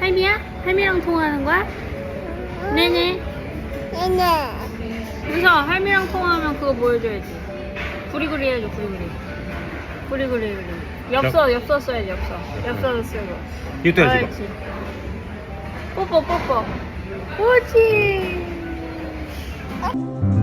할미야? 할미랑 통화하는 거야? 네네. 네네. 윤서 할미랑 통화하면 그거 보여줘야지. 구리구리 해야죠 구리구리. 구리구리 구리. 엽서 엽서 써야지 엽서. 엽서도 쓰고. 이것도 해야지. 뽀뽀 뽀뽀. 옳지. 아.